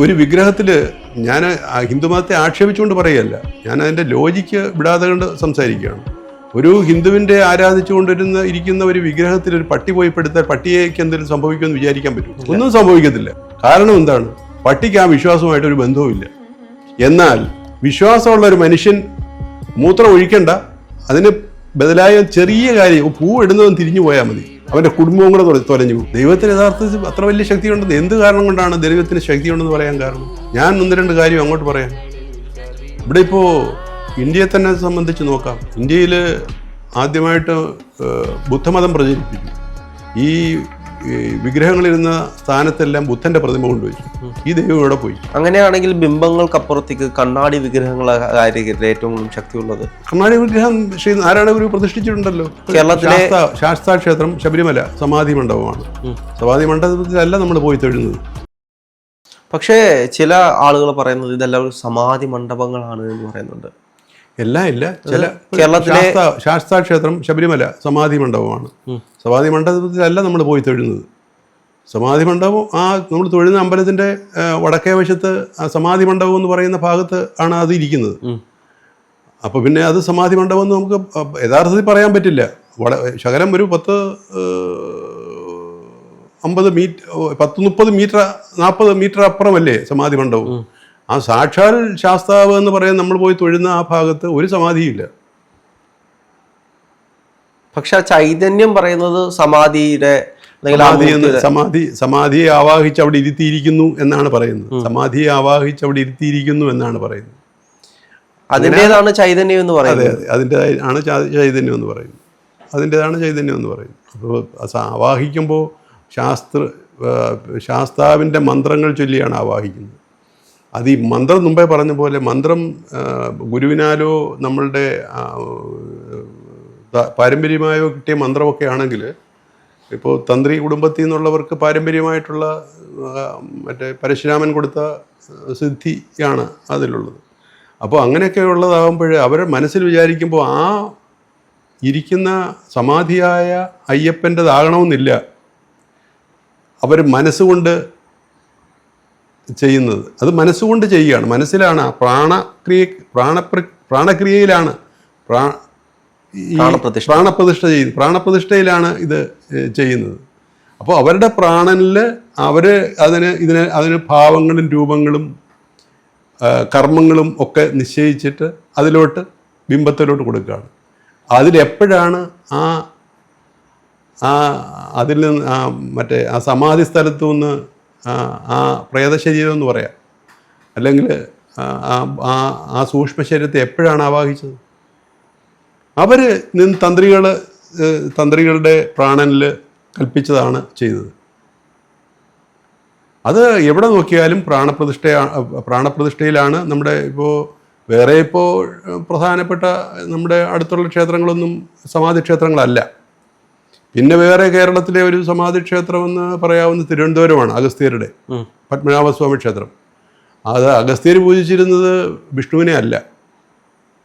ഒരു വിഗ്രഹത്തിൽ ഞാൻ ഹിന്ദുമതത്തെ ആക്ഷേപിച്ചുകൊണ്ട് പറയല്ല ഞാൻ അതിന്റെ ലോജിക്ക് വിടാതെ കൊണ്ട് സംസാരിക്കുകയാണ്. ഒരു ഹിന്ദുവിന്റെ ആരാധിച്ചുകൊണ്ടിരുന്ന ഇരിക്കുന്ന ഒരു വിഗ്രഹത്തിൽ ഒരു പട്ടി പോയി പെടുത്താൽ പട്ടിയേക്ക് എന്തെങ്കിലും സംഭവിക്കുമെന്ന് വിചാരിക്കാൻ പറ്റും. ഒന്നും സംഭവിക്കത്തില്ല. കാരണം എന്താണ്? പട്ടിക്ക് ആ വിശ്വാസമായിട്ട് ഒരു ബന്ധവുമില്ല. എന്നാൽ വിശ്വാസമുള്ള ഒരു മനുഷ്യൻ മൂത്രം ഒഴിക്കണ്ട അതിന് ബദലായ ചെറിയ കാര്യം പൂ ഇടുന്നതും തിരിഞ്ഞു പോയാൽ മതി. അവന്റെ കുടുംബവും കൂടെ തുലഞ്ഞു ദൈവത്തിന് യഥാർത്ഥത്തിൽ അത്ര വലിയ ശക്തി ഉണ്ടെന്ന് എന്ത് കാരണം കൊണ്ടാണ് ദൈവത്തിന് ശക്തി ഉണ്ടെന്ന് പറയാൻ കാരണം? ഞാൻ ഒന്ന് രണ്ട് കാര്യം അങ്ങോട്ട് പറയാം. ഇവിടെ ഇപ്പോൾ ഇന്ത്യയെ തന്നെ സംബന്ധിച്ച് നോക്കാം. ഇന്ത്യയിൽ ആദ്യമായിട്ട് ബുദ്ധമതം പ്രചരിപ്പിച്ചു. ഈ വിഗ്രഹങ്ങളിരുന്ന സ്ഥാനത്തെല്ലാം ബുദ്ധന്റെ പ്രതിമ കൊണ്ടുപോയി ഈ ദൈവം ഇവിടെ പോയി. അങ്ങനെയാണെങ്കിൽ ബിംബങ്ങൾക്കപ്പുറത്തേക്ക് കണ്ണാടി വിഗ്രഹങ്ങളായിരിക്കും ഏറ്റവും കൂടുതൽ ശക്തിയുള്ളത്. കണ്ണാടി വിഗ്രഹം ശ്രീ നാരായണ ഗുരു പ്രതിഷ്ഠിച്ചിട്ടുണ്ടല്ലോ. കേരളത്തിലെ- ശാസ്താ ക്ഷേത്രം ശബരിമല സമാധി മണ്ഡപമാണ്. സമാധി മണ്ഡപത്തിലല്ല നമ്മൾ പോയി തൊഴുന്നത്. പക്ഷേ ചില ആളുകൾ പറയുന്നത് ഇതെല്ലാം സമാധി മണ്ഡപങ്ങളാണ് എന്ന് പറയുന്നുണ്ട്. എല്ലാം ഇല്ല. ചില കേരളത്തിലെ- ശാസ്താ ക്ഷേത്രം ശബരിമല സമാധി മണ്ഡപമാണ്. സമാധി മണ്ഡപത്തിലല്ല നമ്മൾ പോയി തൊഴുന്നത്. സമാധി മണ്ഡപം ആ നമ്മൾ തൊഴുന്ന അമ്പലത്തിന്റെ വടക്കേ വശത്ത് ആ സമാധി മണ്ഡപം എന്ന് പറയുന്ന ഭാഗത്ത് ആണ് അത് ഇരിക്കുന്നത്. അപ്പോൾ പിന്നെ അത് സമാധി മണ്ഡപം എന്ന് നമുക്ക് യഥാർത്ഥത്തിൽ പറയാൻ പറ്റില്ല. വട ശകലം ഒരു പത്ത് അമ്പത് മീറ്റർ പത്ത് മുപ്പത് മീറ്റർ നാൽപ്പത് മീറ്റർ അപ്പുറമല്ലേ സമാധി മണ്ഡപം? ആ സാക്ഷാൽ ശാസ്താവ് എന്ന് പറയാൻ നമ്മൾ പോയി തൊഴുന്ന ആ ഭാഗത്ത് ഒരു സമാധിയില്ല. പക്ഷെ ആ ചൈതന്യം പറയുന്നത് സമാധിയുടെ സമാധി എന്ന് സമാധി സമാധിയെ ആവാഹിച്ച് അവിടെ ഇരുത്തിയിരിക്കുന്നു എന്നാണ് പറയുന്നത്. സമാധിയെ ആവാഹിച്ച് അവിടെ ഇരുത്തിയിരിക്കുന്നു എന്നാണ് പറയുന്നത്. അതിന്റെതാണ് ചൈതന്യം എന്ന് അതെ പറയുന്നത്. അതെ അതിന്റെ ആണ് ചൈതന്യം എന്ന് പറയുന്നത്. അതിന്റെതാണ് ചൈതന്യം എന്ന് പറയുന്നത്. അപ്പോൾ ആവാഹിക്കുമ്പോൾ ശാസ്ത്ര ശാസ്താവിന്റെ മന്ത്രങ്ങൾ ചൊല്ലിയാണ് ആവാഹിക്കുന്നത്. അത് ഈ മന്ത്രം മുമ്പേ പറഞ്ഞ പോലെ മന്ത്രം ഗുരുവിനാലോ നമ്മളുടെ പാരമ്പര്യമായോ കിട്ടിയ മന്ത്രമൊക്കെ ആണെങ്കിൽ ഇപ്പോൾ തന്ത്രി കുടുംബത്തിൽ നിന്നുള്ളവർക്ക് പാരമ്പര്യമായിട്ടുള്ള മറ്റേ പരശുരാമൻ കൊടുത്ത സിദ്ധിയാണ് അതിലുള്ളത്. അപ്പോൾ അങ്ങനെയൊക്കെ ഉള്ളതാകുമ്പോൾ അവരുടെ മനസ്സിൽ വിചാരിക്കുമ്പോൾ ആ ഇരിക്കുന്ന സമാധിയായ അയ്യപ്പന്റെതാകണമെന്നില്ല. അവർ മനസ്സുകൊണ്ട് ചെയ്യുന്നത്. അത് മനസ്സുകൊണ്ട് ചെയ്യുകയാണ്. മനസ്സിലാണ് ആ പ്രാണക്രിയ പ്രാണപ്ര പ്രാണക്രിയയിലാണ് പ്രാ. പ്രാണപ്രതിഷ്ഠ. ചെയ്യുന്നത്. പ്രാണപ്രതിഷ്ഠയിലാണ് ഇത് ചെയ്യുന്നത്. അപ്പോൾ അവരുടെ പ്രാണനിൽ അവർ അതിന് ഇതിന് അതിന് ഭാവങ്ങളും രൂപങ്ങളും കർമ്മങ്ങളും ഒക്കെ നിശ്ചയിച്ചിട്ട് അതിലോട്ട് ബിംബത്തിലോട്ട് കൊടുക്കുകയാണ്. അതിലെപ്പോഴാണ് ആ ആ അതിൽ നിന്ന് ആ മറ്റേ ആ സമാധി സ്ഥലത്തു നിന്ന് ആ പ്രേതശരീരം എന്ന് പറയാം. അല്ലെങ്കിൽ ആ ആ സൂക്ഷ്മ ശരീരത്തെ എപ്പോഴാണ് ആവാഹിച്ചത്? അവർ നിന്ന് തന്ത്രികൾ തന്ത്രികളുടെ പ്രാണനിൽ കൽപ്പിച്ചതാണ് ചെയ്തത്. അത് എവിടെ നോക്കിയാലും പ്രാണപ്രതിഷ്ഠ പ്രാണപ്രതിഷ്ഠയിലാണ് നമ്മുടെ ഇപ്പോൾ വേറെ ഇപ്പോൾ പ്രധാനപ്പെട്ട നമ്മുടെ അടുത്തുള്ള ക്ഷേത്രങ്ങളൊന്നും സമാധി ക്ഷേത്രങ്ങളല്ല. പിന്നെ വേറെ കേരളത്തിലെ ഒരു സമാധി ക്ഷേത്രം എന്ന് പറയാവുന്ന തിരുവനന്തപുരമാണ് അഗസ്ത്യരുടെ. പത്മനാഭസ്വാമി ക്ഷേത്രം. അത് അഗസ്ത്യർ പൂജിച്ചിരുന്നത് വിഷ്ണുവിനെ അല്ല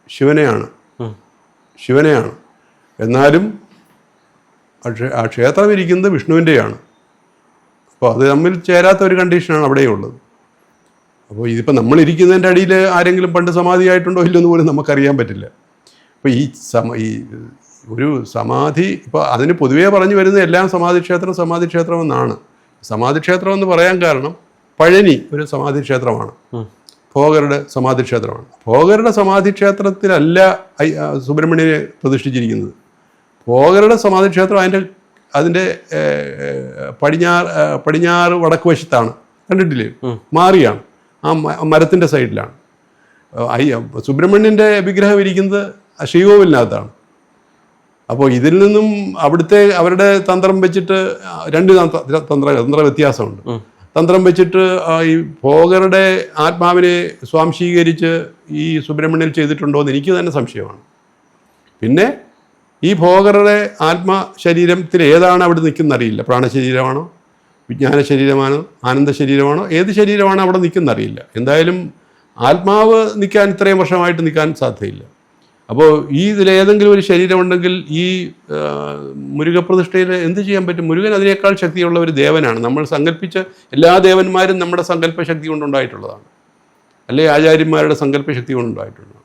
ശിവനെയാണ്. ശിവനെയാണ്. എന്നാലും ആ ക്ഷേ- ആ ക്ഷേത്രം ഇരിക്കുന്നത് വിഷ്ണുവിന്റെയാണ്. അപ്പോൾ അത് തമ്മിൽ ചേരാത്ത ഒരു കണ്ടീഷനാണ് അവിടെയുള്ളത് അപ്പോൾ ഇതിപ്പോൾ നമ്മൾ ഇരിക്കുന്നതിന്റെ അടിയിൽ ആരെങ്കിലും പണ്ട് സമാധിയായിട്ടുണ്ടോ ഇല്ലെന്ന് പോലും നമുക്കറിയാൻ പറ്റില്ല. അപ്പോൾ ഈ സമ ഈ ഒരു സമാധി ഇപ്പോൾ അതിന് പൊതുവേ പറഞ്ഞു വരുന്ന എല്ലാം സമാധിക്ഷേത്രം സമാധിക്ഷേത്രം സമാധി ക്ഷേത്രം എന്നാണ് സമാധിക്ഷേത്രം എന്ന് പറയാൻ കാരണം പഴനി ഒരു സമാധിക്ഷേത്രമാണ്. ഭോഗരുടെ സമാധിക്ഷേത്രമാണ്. ഭോഗരുടെ സമാധിക്ഷേത്രത്തിലല്ല സുബ്രഹ്മണ്യനെ പ്രതിഷ്ഠിച്ചിരിക്കുന്നത്. ഭോഗരുടെ സമാധിക്ഷേത്രം അതിന്റെ അതിന്റെ പടിഞ്ഞാറ് പടിഞ്ഞാറ് വടക്ക് വശത്താണ്. കണ്ടിട്ടില്ലേ? മാറിയാണ്. ആ മരത്തിന്റെ സൈഡിലാണ്. സുബ്രഹ്മണ്യന്റെ വിഗ്രഹം ഇരിക്കുന്നത് ആ അപ്പോൾ ഇതിൽ നിന്നും അവിടുത്തെ അവരുടെ തന്ത്രം വെച്ചിട്ട് രണ്ട് തന്ത്ര തന്ത്ര തന്ത്ര വ്യത്യാസമുണ്ട്. തന്ത്രം വെച്ചിട്ട് ഈ ഭോഗരുടെ ആത്മാവിനെ സ്വാംശീകരിച്ച് ഈ സുബ്രഹ്മണ്യൻ ചെയ്തിട്ടുണ്ടോ എന്ന് എനിക്ക് തന്നെ സംശയമാണ്. പിന്നെ ഈ ഭോഗരുടെ ആത്മ ശരീരത്തിൽ ഏതാണ് അവിടെ നിൽക്കുന്ന അറിയില്ല. പ്രാണശരീരമാണോ വിജ്ഞാന ശരീരമാണോ ആനന്ദ ശരീരമാണോ ഏത് ശരീരമാണോ അവിടെ നിൽക്കുന്ന അറിയില്ല. എന്തായാലും ആത്മാവ് നിൽക്കാൻ ഇത്രയും വർഷമായിട്ട് നിൽക്കാൻ സാധ്യതയില്ല. അപ്പോൾ ഈ ഇതിലേതെങ്കിലും ഒരു ശരീരം ഉണ്ടെങ്കിൽ ഈ മുരുകപ്രതിഷ്ഠയിൽ എന്ത് ചെയ്യാൻ പറ്റും? മുരുകൻ അതിനേക്കാൾ ശക്തിയുള്ള ഒരു ദേവനാണ്. നമ്മൾ സങ്കല്പിച്ച എല്ലാ ദേവന്മാരും നമ്മുടെ സങ്കല്പ ശക്തി കൊണ്ടുണ്ടായിട്ടുള്ളതാണ്. അല്ലെ? ആചാര്യന്മാരുടെ സങ്കല്പ ശക്തി കൊണ്ടുണ്ടായിട്ടുള്ളതാണ്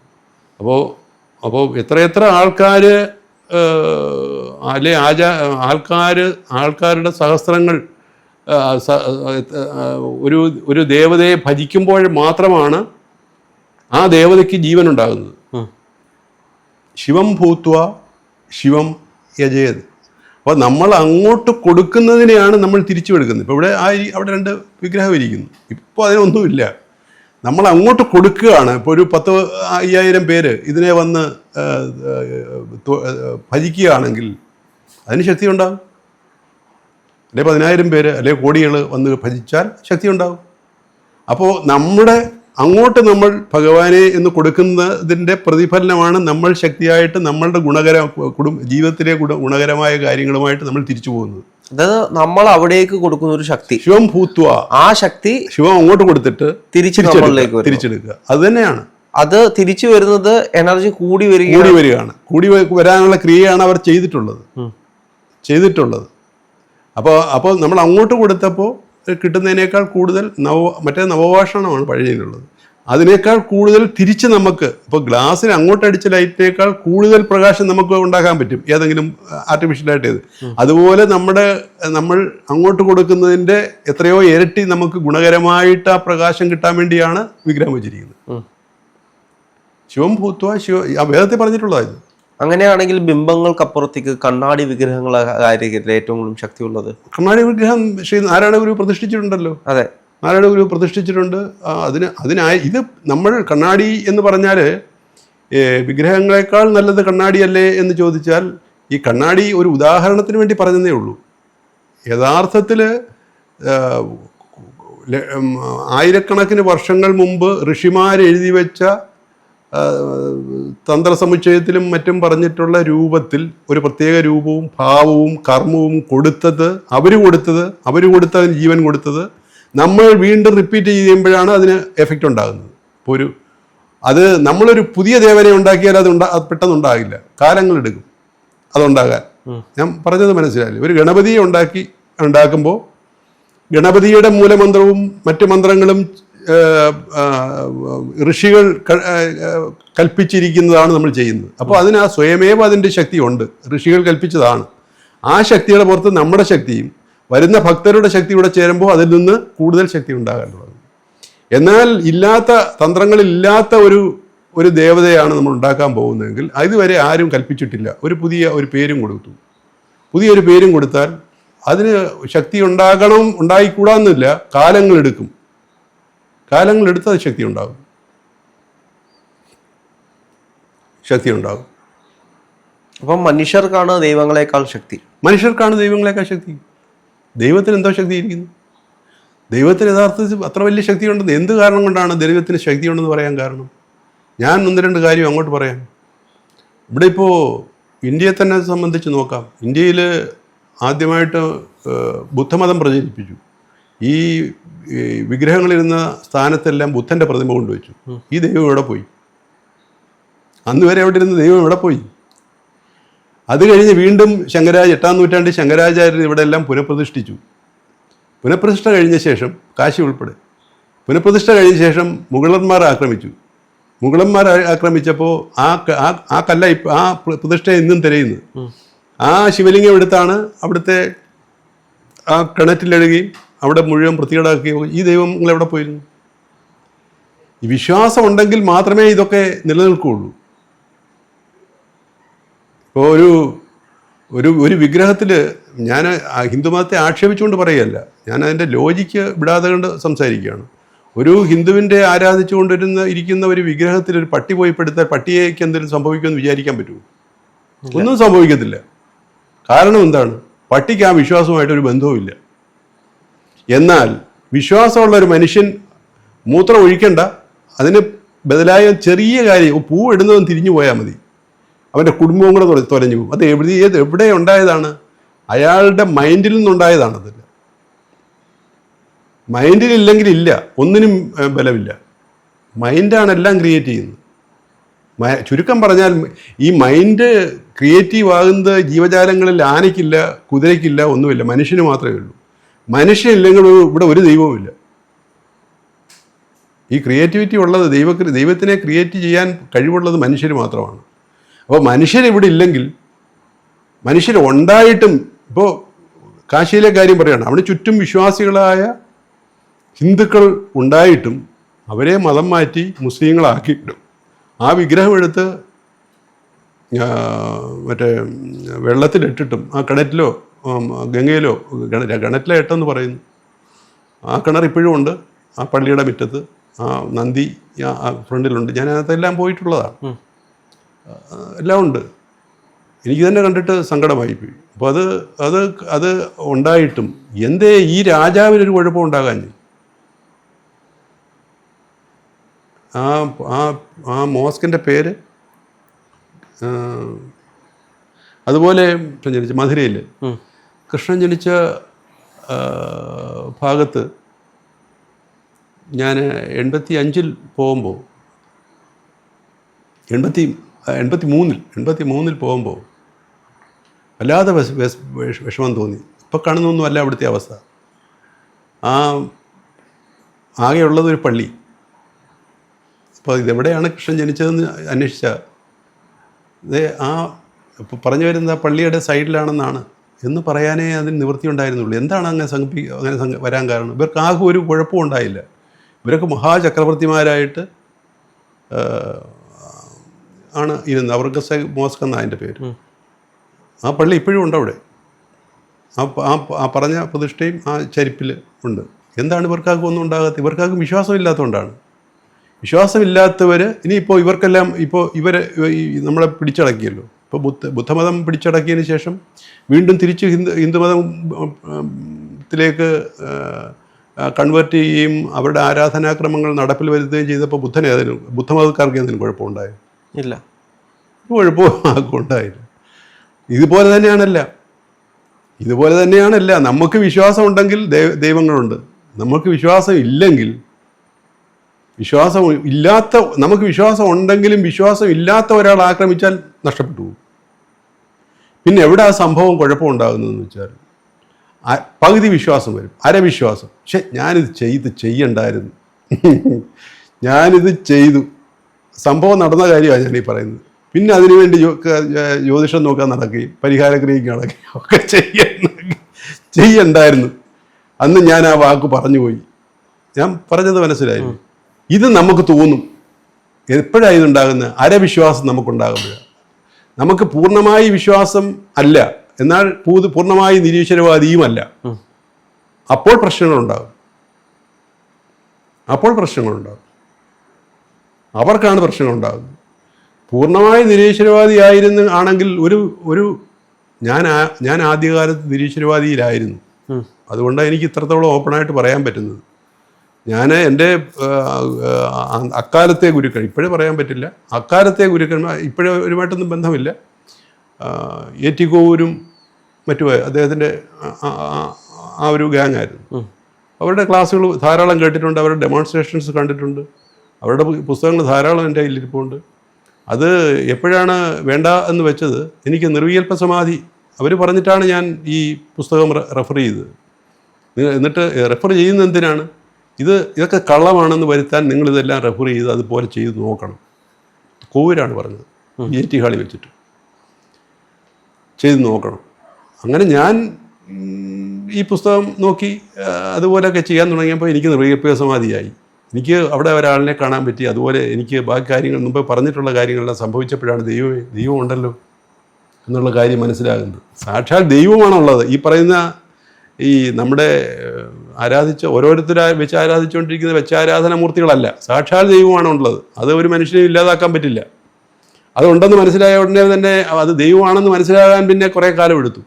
അപ്പോൾ അപ്പോൾ എത്രയെത്ര ആൾക്കാർ അല്ലെ? ആചാ ആൾക്കാർ ആൾക്കാരുടെ സഹസ്രങ്ങൾ ഒരു ഒരു ദേവതയെ ഭജിക്കുമ്പോൾ മാത്രമാണ് ആ ദേവതയ്ക്ക് ഉം. ശിവം ഭൂത്വ ശിവം യജയത്. അപ്പോൾ നമ്മൾ അങ്ങോട്ട് കൊടുക്കുന്നതിനെയാണ് നമ്മൾ തിരിച്ചു എടുക്കുന്നത് ഇപ്പോൾ ഇവിടെ ആ അവിടെ രണ്ട് വിഗ്രഹം ഇരിക്കുന്നു. ഇപ്പോൾ അതിനൊന്നുമില്ല. നമ്മൾ അങ്ങോട്ട് കൊടുക്കുകയാണ്. ഇപ്പോൾ ഒരു പത്ത് അയ്യായിരം പേര് ഇതിനെ വന്ന് ഭജിക്കുകയാണെങ്കിൽ അതിന് ശക്തി ഉണ്ടാകും അല്ലെ പതിനായിരം പേര് അല്ലെ കോടികൾ വന്ന് ഭജിച്ചാൽ ശക്തി ഉണ്ടാകും അപ്പോൾ നമ്മുടെ അങ്ങോട്ട് നമ്മൾ ഭഗവാനെ എന്ന് കൊടുക്കുന്നതിന്റെ പ്രതിഫലനമാണ് നമ്മൾ ശക്തിയായിട്ട് നമ്മളുടെ ഗുണകര കുടും ജീവിതത്തിലെ ഗുണ ഗുണകരമായ കാര്യങ്ങളുമായിട്ട് നമ്മൾ തിരിച്ചു പോകുന്നത്. അതായത് നമ്മൾ അവിടേക്ക് കൊടുക്കുന്ന ഒരു ശക്തി. ശിവം ഭൂത്വ. ആ ശക്തി ശിവം അങ്ങോട്ട് കൊടുത്തിട്ട് തിരിച്ചെടുക്കുക നമ്മളിലേക്ക് തിരിച്ചെടുക്കുക. അത് തന്നെയാണ്. അത് തിരിച്ചു വരുന്നത് എനർജി കൂടി വരിക കൂടി വരികയാണ്. കൂടി വരാനുള്ള ക്രിയയാണ് അവർ ചെയ്തിട്ടുള്ളത്. ചെയ്തിട്ടുള്ളത്. അപ്പോൾ അപ്പോൾ നമ്മൾ അങ്ങോട്ട് കൊടുത്തപ്പോൾ കിട്ടുന്നതിനേക്കാൾ കൂടുതൽ നവ മറ്റേ നവഭാഷണമാണ് പഴയതിനുള്ളത് അതിനേക്കാൾ കൂടുതൽ തിരിച്ച് നമുക്ക് ഇപ്പോൾ ഗ്ലാസ്സിന് അങ്ങോട്ട് അടിച്ച ലൈറ്റിനേക്കാൾ കൂടുതൽ പ്രകാശം നമുക്ക് ഉണ്ടാക്കാൻ പറ്റും ഏതെങ്കിലും ആർട്ടിഫിഷ്യലായിട്ട് ചെയ്ത് അതുപോലെ നമ്മുടെ നമ്മൾ അങ്ങോട്ട് കൊടുക്കുന്നതിന്റെ എത്രയോ ഇരട്ടി നമുക്ക് ഗുണകരമായിട്ട് ആ പ്രകാശം കിട്ടാൻ വേണ്ടിയാണ് വിഗ്രഹം വെച്ചിരിക്കുന്നത്. ശിവം ഭൂത്വ ശിവ ആ വേദത്തിൽ പറഞ്ഞിട്ടുള്ളതായത് അങ്ങനെയാണെങ്കിൽ ബിംബങ്ങൾക്കപ്പുറത്തേക്ക് കണ്ണാടി വിഗ്രഹങ്ങളെ കാര്യത്തിൽ ഏറ്റവും കൂടുതൽ ശക്തിയുള്ളത്. കണ്ണാടി വിഗ്രഹം ശ്രീ നാരായണ ഗുരു പ്രതിഷ്ഠിച്ചിട്ടുണ്ടല്ലോ. അതെ. നാരായണ ഗുരു പ്രതിഷ്ഠിച്ചിട്ടുണ്ട്. അതിന് അതിനായി ഇത് നമ്മൾ കണ്ണാടി എന്ന് പറഞ്ഞാൽ വിഗ്രഹങ്ങളെക്കാൾ നല്ലത് കണ്ണാടിയല്ലേ എന്ന് ചോദിച്ചാൽ ഈ കണ്ണാടി ഒരു ഉദാഹരണത്തിന് വേണ്ടി പറഞ്ഞതേ ഉള്ളൂ. യഥാർത്ഥത്തിൽ ആയിരക്കണക്കിന് വർഷങ്ങൾ മുമ്പ് ഋഷിമാർ എഴുതി വെച്ച തന്ത്രസമുച്ചയത്തിലും മറ്റും പറഞ്ഞിട്ടുള്ള രൂപത്തിൽ ഒരു പ്രത്യേക രൂപവും ഭാവവും കർമ്മവും കൊടുത്തത് അവർ കൊടുത്തത് അവർ കൊടുത്ത ജീവൻ കൊടുത്തത് നമ്മൾ വീണ്ടും റിപ്പീറ്റ് ചെയ്യുമ്പോഴാണ് അതിന് എഫക്റ്റ് ഉണ്ടാകുന്നത്. ഇപ്പോൾ ഒരു അത് നമ്മളൊരു പുതിയ ദേവനെ ഉണ്ടാക്കിയാൽ അത് ഉണ്ടാ പെട്ടെന്നുണ്ടാകില്ല പെട്ടെന്ന് ഉണ്ടാകില്ല. കാലങ്ങളെടുക്കും അതുണ്ടാകാൻ. ഞാൻ പറഞ്ഞത് മനസ്സിലായില്ല? ഒരു ഗണപതിയെ ഉണ്ടാക്കി ഉണ്ടാക്കുമ്പോൾ ഗണപതിയുടെ മൂലമന്ത്രവും മറ്റു മന്ത്രങ്ങളും ഋഷികൾ കൽപ്പിച്ചിരിക്കുന്നതാണ് നമ്മൾ ചെയ്യുന്നത്. അപ്പോൾ അതിന് ആ സ്വയമേവ അതിന്റെ ശക്തിയുണ്ട് ഋഷികൾ കൽപ്പിച്ചതാണ്. ആ ശക്തിയുടെ പുറത്ത് നമ്മുടെ ശക്തിയും വരുന്ന ഭക്തരുടെ ശക്തി കൂടെ ചേരുമ്പോൾ അതിൽ നിന്ന് കൂടുതൽ ശക്തി ഉണ്ടാകാൻ തുടങ്ങും. എന്നാൽ ഇല്ലാത്ത തന്ത്രങ്ങളില്ലാത്ത ഒരു ഒരു ദേവതയാണ് നമ്മൾ ഉണ്ടാക്കാൻ പോകുന്നതെങ്കിൽ ഇതുവരെ ആരും കൽപ്പിച്ചിട്ടില്ല. ഒരു പുതിയ ഒരു പേരും കൊടുത്തു. പുതിയൊരു പേരും കൊടുത്താൽ അതിന് ശക്തി ഉണ്ടാകണം ഉണ്ടായിക്കൂടാന്നില്ല. കാലങ്ങളെടുക്കും കാലങ്ങളെടുത്ത് അത് ശക്തി ഉണ്ടാകും ശക്തി ഉണ്ടാകും അപ്പം മനുഷ്യർക്കാണ് ദൈവങ്ങളെക്കാൾ ശക്തി. മനുഷ്യർക്കാണ് ദൈവങ്ങളെക്കാൾ ശക്തി. ദൈവത്തിന് എന്തോ ശക്തി ഇരിക്കുന്നു ദൈവത്തിന് യഥാർത്ഥത്തിൽ അത്ര വലിയ ശക്തി ഉണ്ടെന്ന് എന്ത് കാരണം കൊണ്ടാണ് ദൈവത്തിന് ശക്തി ഉണ്ടെന്ന് പറയാൻ കാരണം? ഞാൻ ഒന്ന് രണ്ട് കാര്യം അങ്ങോട്ട് പറയാം. ഇവിടെ ഇപ്പോൾ ഇന്ത്യയെ തന്നെ സംബന്ധിച്ച് നോക്കാം. ഇന്ത്യയിൽ ആദ്യമായിട്ട് ബുദ്ധമതം പ്രചരിപ്പിച്ചു. ഈ വിഗ്രഹങ്ങളിരുന്ന സ്ഥാനത്തെല്ലാം ബുദ്ധന്റെ പ്രതിമ കൊണ്ടുവച്ചു. ഈ ദൈവം എവിടെ പോയി? അന്ന് വരെ അവിടെ ഇരുന്ന ദൈവം എവിടെ പോയി? അത് കഴിഞ്ഞ് വീണ്ടും ശങ്കരാചാര്യ എട്ടാം നൂറ്റാണ്ടിൽ ശങ്കരാചാര്യർ ഇവിടെ എല്ലാം പുനഃപ്രതിഷ്ഠിച്ചു. പുനഃപ്രതിഷ്ഠ കഴിഞ്ഞ ശേഷം കാശി ഉൾപ്പെടെ. പുനഃപ്രതിഷ്ഠ കഴിഞ്ഞ ശേഷം മുഗളന്മാർ ആക്രമിച്ചു. മുഗളന്മാർ ആക്രമിച്ചപ്പോൾ ആ ആ കല്ല ഇപ്പം ആ പ്ര- പ്രതിഷ്ഠ എന്നും തിരയുന്നത് ആ ശിവലിംഗം എടുത്താണ് അവിടുത്തെ ആ കിണറ്റിലെഴുകയും അവിടെ മുഴുവൻ വൃത്തികേടാക്കുകയോ ഈ ദൈവങ്ങൾ എവിടെ പോയിരുന്നു? ഈ വിശ്വാസം ഉണ്ടെങ്കിൽ മാത്രമേ ഇതൊക്കെ നിലനിൽക്കുകയുള്ളൂ. ഇപ്പോൾ ഒരു ഒരു ഒരു വിഗ്രഹത്തിൽ ഞാൻ ഹിന്ദുമതത്തെ ആക്ഷേപിച്ചുകൊണ്ട് പറയുകയല്ല. ഞാൻ അതിന്റെ ലോജിക്ക് വിടാതെ കൊണ്ട് സംസാരിക്കുകയാണ്. ഒരു ഹിന്ദുവിന്റെ ആരാധിച്ചുകൊണ്ടിരുന്ന ഇരിക്കുന്ന ഒരു വിഗ്രഹത്തിൽ ഒരു പട്ടി പോയി പെടുത്താൽ പട്ടിയേക്ക് എന്തെങ്കിലും സംഭവിക്കുമെന്ന് വിചാരിക്കാൻ പറ്റുമോ? ഒന്നും സംഭവിക്കത്തില്ല. കാരണം എന്താണ്? പട്ടിക്ക് ആ വിശ്വാസവുമായിട്ട് ഒരു ബന്ധവുമില്ല. എന്നാൽ വിശ്വാസമുള്ള ഒരു മനുഷ്യൻ മൂത്രം ഒഴിക്കണ്ട അതിന് ബദലായ ചെറിയ കാര്യം പൂ ഇടുന്നവൻ തിരിഞ്ഞു പോയാൽ മതി. അവന്റെ കുടുംബവും കൂടെ തൊല- തൊലഞ്ഞു പോകും അത് എവിടെ ഏത് എവിടെ ഉണ്ടായതാണ്? അയാളുടെ മൈൻഡിൽ നിന്നുണ്ടായതാണ് മൈൻഡിലില്ലെങ്കിൽ ഇല്ല ഒന്നിനും ബലമില്ല. മൈൻഡാണ് എല്ലാം ക്രിയേറ്റ് ചെയ്യുന്നത്. ചുരുക്കം പറഞ്ഞാൽ ഈ മൈൻഡ് ക്രിയേറ്റീവ് ആകുന്നത് ജീവജാലങ്ങളിൽ ആനയ്ക്കില്ല കുതിരയ്ക്കില്ല ഒന്നുമില്ല. മനുഷ്യന് മാത്രമേ ഉള്ളൂ. മനുഷ്യനില്ലെങ്കിൽ ഇവിടെ ഒരു ദൈവവുമില്ല ഈ ക്രിയേറ്റിവിറ്റി ഉള്ളത് ദൈവ ദൈവത്തിനെ ക്രിയേറ്റ് ചെയ്യാൻ കഴിവുള്ളത് മനുഷ്യർ മാത്രമാണ്. അപ്പോൾ മനുഷ്യർ ഇവിടെ ഇല്ലെങ്കിൽ മനുഷ്യർ ഉണ്ടായിട്ടും ഇപ്പോൾ കാശിയിലെ കാര്യം പറയുകയാണ് അവിടെ ചുറ്റും വിശ്വാസികളായ ഹിന്ദുക്കൾ ഉണ്ടായിട്ടും അവരെ മതം മാറ്റി മുസ്ലിങ്ങളാക്കിയിട്ടും ആ വിഗ്രഹമെടുത്ത് മറ്റേ വെള്ളത്തിലിട്ടിട്ടും ആ കിണറ്റിലോ ഗംഗയിലോ ഗണറ്റിലെ ഏട്ടം എന്ന് പറയുന്നു. ആ കിണർ ഇപ്പോഴും ഉണ്ട്. ആ പള്ളിയുടെ മുറ്റത്ത് ആ നന്ദി ആ ഫ്രണ്ടിലുണ്ട്. ഞാൻ അതെല്ലാം പോയിട്ടുള്ളതാണ്. എല്ലാം ഉണ്ട്. എനിക്ക് തന്നെ കണ്ടിട്ട് സങ്കടമായി പോയി. അപ്പോൾ അത് അത് അത് ഉണ്ടായിട്ടും എന്തേ ഈ രാജാവിനൊരു കുഴപ്പം ഉണ്ടാകാൻ ആ ആ ആ മോസ്കിന്റെ പേര് അതുപോലെ സഞ്ചരിച്ച് മധുരയിൽ. കൃഷ്ണൻ ജനിച്ച ഭാഗത്ത് ഞാൻ എൺപത്തി അഞ്ചിൽ പോകുമ്പോൾ എൺപത്തി എൺപത്തി മൂന്നിൽ എൺപത്തി മൂന്നിൽ പോകുമ്പോൾ വല്ലാതെ വിഷ വിഷ- വിഷ- വിഷമം തോന്നി. ഇപ്പോൾ കാണുന്നൊന്നുമല്ല അവിടുത്തെ അവസ്ഥ. ആ ആകെയുള്ളത് ഒരു പള്ളി. അപ്പോൾ ഇതെവിടെയാണ് കൃഷ്ണൻ ജനിച്ചതെന്ന് അന്വേഷിച്ച? ഇത് ആ ഇപ്പോൾ പറഞ്ഞു വരുന്ന പള്ളിയുടെ സൈഡിലാണെന്നാണ്. എന്ന് പറയാനേ അതിന് നിവൃത്തി ഉണ്ടായിരുന്നുള്ളൂ. എന്താണ് അങ്ങനെ സംഘി അങ്ങനെ വരാൻ കാരണം? ഇവർക്ക് ആകെ ഒരു കുഴപ്പവും ഉണ്ടായില്ല. ഇവരൊക്കെ മഹാചക്രവർത്തിമാരായിട്ട് ആണ് ഇരുന്നത്. അവർക്ക് മോസ്ക് എന്നാ അതിന്റെ പേര്. ആ പള്ളി ഇപ്പോഴും ഉണ്ട് അവിടെ. ആ ആ പറഞ്ഞ പ്രതിഷ്ഠയും ആ ചരിപ്പിൽ ഉണ്ട്. എന്താണ് ഇവർക്കാർക്കും ഒന്നും ഉണ്ടാകാത്ത ഇവർക്കാർക്കും വിശ്വാസമില്ലാത്തതുകൊണ്ടാണ് വിശ്വാസമില്ലാത്തവർ ഇനിയിപ്പോൾ ഇവർക്കെല്ലാം ഇപ്പോൾ ഇവരെ നമ്മളെ പിടിച്ചടക്കിയല്ലോ. ഇപ്പോൾ ബുദ്ധ ബുദ്ധമതം പിടിച്ചടക്കിയതിന് ശേഷം വീണ്ടും തിരിച്ച് ഹിന്ദു ഹിന്ദുമതം ഉം, ത്തിലേക്ക് കൺവേർട്ട് ചെയ്യുകയും അവരുടെ ആരാധനാക്രമങ്ങൾ നടപ്പിൽ വരുത്തുകയും ചെയ്തപ്പോൾ ബുദ്ധനെ അതിന് ബുദ്ധമതക്കാർക്ക് എന്തെങ്കിലും കുഴപ്പമുണ്ടായോ? ഇല്ല. കുഴപ്പവും ആർക്കും ഉണ്ടായില്ല. ഇതുപോലെ തന്നെയാണല്ല. ഇതുപോലെ തന്നെയാണല്ല. നമുക്ക് വിശ്വാസം ഉണ്ടെങ്കിൽ ദൈവ- ദൈവങ്ങളുണ്ട്. നമുക്ക് വിശ്വാസം ഇല്ലെങ്കിൽ വിശ്വാസം ഇല്ലാത്ത നമുക്ക് വിശ്വാസം ഉണ്ടെങ്കിലും വിശ്വാസം ഇല്ലാത്ത ഒരാൾ ആക്രമിച്ചാൽ നഷ്ടപ്പെട്ടു പോകും. പിന്നെ എവിടെ ആ സംഭവം കുഴപ്പമുണ്ടാകുന്നതെന്ന് വെച്ചാൽ പകുതി വിശ്വാസം വരും അരവിശ്വാസം പക്ഷെ ഞാനിത് ചെയ്ത് ചെയ്യണ്ടായിരുന്നു. ഞാനിത് ചെയ്തു. സംഭവം നടന്ന കാര്യമാണ് ഞാൻ ഈ പറയുന്നത്. പിന്നെ അതിനുവേണ്ടി ജ്യോ- ജ്യോതിഷം നോക്കാൻ നടക്കുകയും പരിഹാരക്രിയയ്ക്ക് നടക്കുകയും ഒക്കെ ചെയ്യുന്ന ചെയ്യണ്ടായിരുന്നു. അന്ന് ഞാൻ ആ വാക്ക് പറഞ്ഞു പോയി. ഞാൻ പറഞ്ഞത് മനസ്സിലായി. ഇത് നമുക്ക് തോന്നും. എപ്പോഴാണ് ഇതുണ്ടാകുന്നത്? അരവിശ്വാസം നമുക്കുണ്ടാകുമ്പോഴാണ് നമുക്ക് പൂർണമായി വിശ്വാസം അല്ല. എന്നാൽ പൂത് പൂർണമായി നിരീശ്വരവാദിയുമല്ല. അപ്പോൾ പ്രശ്നങ്ങളുണ്ടാകും. അപ്പോൾ പ്രശ്നങ്ങളുണ്ടാകും. അവർക്കാണ് പ്രശ്നങ്ങളുണ്ടാകുന്നത് പൂർണമായി നിരീശ്വരവാദിയായിരുന്നു ആണെങ്കിൽ ഒരു ഒരു ഞാൻ ഞാൻ ആദ്യകാലത്ത് നിരീശ്വരവാദിയിലായിരുന്നു. അതുകൊണ്ടാണ് എനിക്ക് ഇത്രത്തോളം ഓപ്പണായിട്ട് പറയാൻ പറ്റുന്നത്. ഞാൻ എന്റെ അക്കാലത്തെ ഗുരുക്കൾ ഇപ്പോഴും പറയാൻ പറ്റില്ല. അക്കാലത്തെ ഗുരുക്കന്മാർ ഇപ്പോഴും ഒരുമായിട്ടൊന്നും ബന്ധമില്ല. ഏറ്റിക്കോവൂരും മറ്റു അദ്ദേഹത്തിന്റെ ആ ഒരു ഗ്യാങ് ആയിരുന്നു അവരുടെ ക്ലാസ്സുകൾ ധാരാളം കേട്ടിട്ടുണ്ട് അവരുടെ ഡെമോൺസ്ട്രേഷൻസ് കണ്ടിട്ടുണ്ട് അവരുടെ പുസ്തകങ്ങൾ ധാരാളം എന്റെ കയ്യിലിരിപ്പുണ്ട്. അത് എപ്പോഴാണ് വേണ്ട എന്ന് വെച്ചത് എനിക്ക് നിർവികൽപ്പ സമാധി അവർ പറഞ്ഞിട്ടാണ് ഞാൻ ഈ പുസ്തകം റെഫർ ചെയ്തത്. എന്നിട്ട് റെഫർ ചെയ്യുന്ന എന്തിനാണ്? ഇത് ഇതൊക്കെ കള്ളമാണെന്ന് വരുത്താൻ നിങ്ങളിതെല്ലാം റെഫർ ചെയ്ത് അതുപോലെ ചെയ്ത് നോക്കണം. കോവൂരാണ് പറഞ്ഞത്. ജി ടി ഹാളിൽ വെച്ചിട്ട്. ചെയ്ത് നോക്കണം. അങ്ങനെ ഞാൻ ഈ പുസ്തകം നോക്കി അതുപോലെയൊക്കെ ചെയ്യാൻ തുടങ്ങിയപ്പോൾ എനിക്ക് നിർവികൽപ്പ സമാധിയായി. എനിക്ക് അവിടെ ഒരാളിനെ കാണാൻ പറ്റി. അതുപോലെ എനിക്ക് ബാക്കി കാര്യങ്ങൾ മുമ്പ് പറഞ്ഞിട്ടുള്ള കാര്യങ്ങളെല്ലാം സംഭവിച്ചപ്പോഴാണ് ദൈവമേ ദൈവം ഉണ്ടല്ലോ എന്നുള്ള കാര്യം മനസ്സിലാകുന്നത്. സാക്ഷാൽ ദൈവമാണുള്ളത്. ഈ പറയുന്ന ഈ നമ്മുടെ ആരാധിച്ച ഓരോരുത്തരായി വെച്ച് ആരാധിച്ചുകൊണ്ടിരിക്കുന്ന വെച്ച ആരാധന മൂർത്തികളല്ല സാക്ഷാൽ ദൈവമാണ് ഉള്ളത്. അത് ഒരു മനുഷ്യനെ ഇല്ലാതാക്കാൻ പറ്റില്ല. അതുണ്ടെന്ന് മനസ്സിലായ ഉടനെ തന്നെ അത് ദൈവമാണെന്ന് മനസ്സിലാകാൻ പിന്നെ കുറേ കാലം എടുത്തു.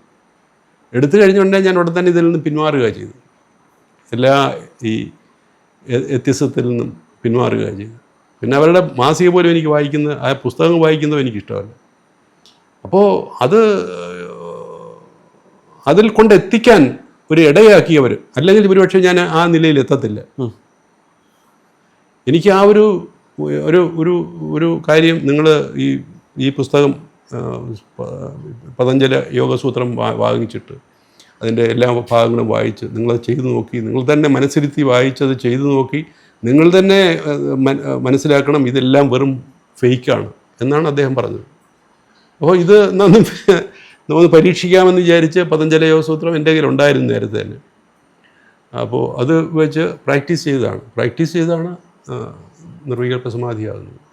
എടുത്തു കഴിഞ്ഞ ഉടനെ ഞാൻ ഉടൻ തന്നെ ഇതിൽ നിന്ന് പിന്മാറുക ചെയ്തു. എല്ലാ ഈ വ്യത്യസ്തത്തിൽ നിന്നും പിന്മാറുക ചെയ്തു. പിന്നെ അവരുടെ മാസിക പോലും എനിക്ക് വായിക്കുന്ന ആ പുസ്തകം വായിക്കുന്നതും എനിക്കിഷ്ടമല്ല. അപ്പോൾ അത് അതിൽ കൊണ്ട് എത്തിക്കാൻ ഒരു ഇടയാക്കിയവർ അല്ലെങ്കിൽ ഒരുപക്ഷെ ഞാൻ ആ നിലയിൽ എത്തത്തില്ല. എനിക്ക് ആ ഒരു ഒരു ഒരു ഒരു കാര്യം നിങ്ങൾ ഈ ഈ പുസ്തകം പതഞ്ജല യോഗസൂത്രം വാങ്ങിച്ചിട്ട് അതിന്റെ എല്ലാ ഭാഗങ്ങളും വായിച്ച് നിങ്ങളത് ചെയ്തു നോക്കി നിങ്ങൾ തന്നെ മനസ്സിരുത്തി വായിച്ചത് ചെയ്തു നോക്കി നിങ്ങൾ തന്നെ മനസ്സിലാക്കണം ഇതെല്ലാം വെറും ഫേക്കാണ് എന്നാണ് അദ്ദേഹം പറഞ്ഞത്. അപ്പോൾ ഇത് നമുക്ക് പരീക്ഷിക്കാമെന്ന് വിചാരിച്ച് പതഞ്ജല യോഗസൂത്രം എന്റെ കയ്യിൽ ഉണ്ടായിരുന്നു നേരത്തെ തന്നെ. അപ്പോൾ അത് വെച്ച് പ്രാക്ടീസ് ചെയ്താണ് പ്രാക്ടീസ് ചെയ്താണ് നിർവികൽപ്പ സമാധിയാകുന്നത്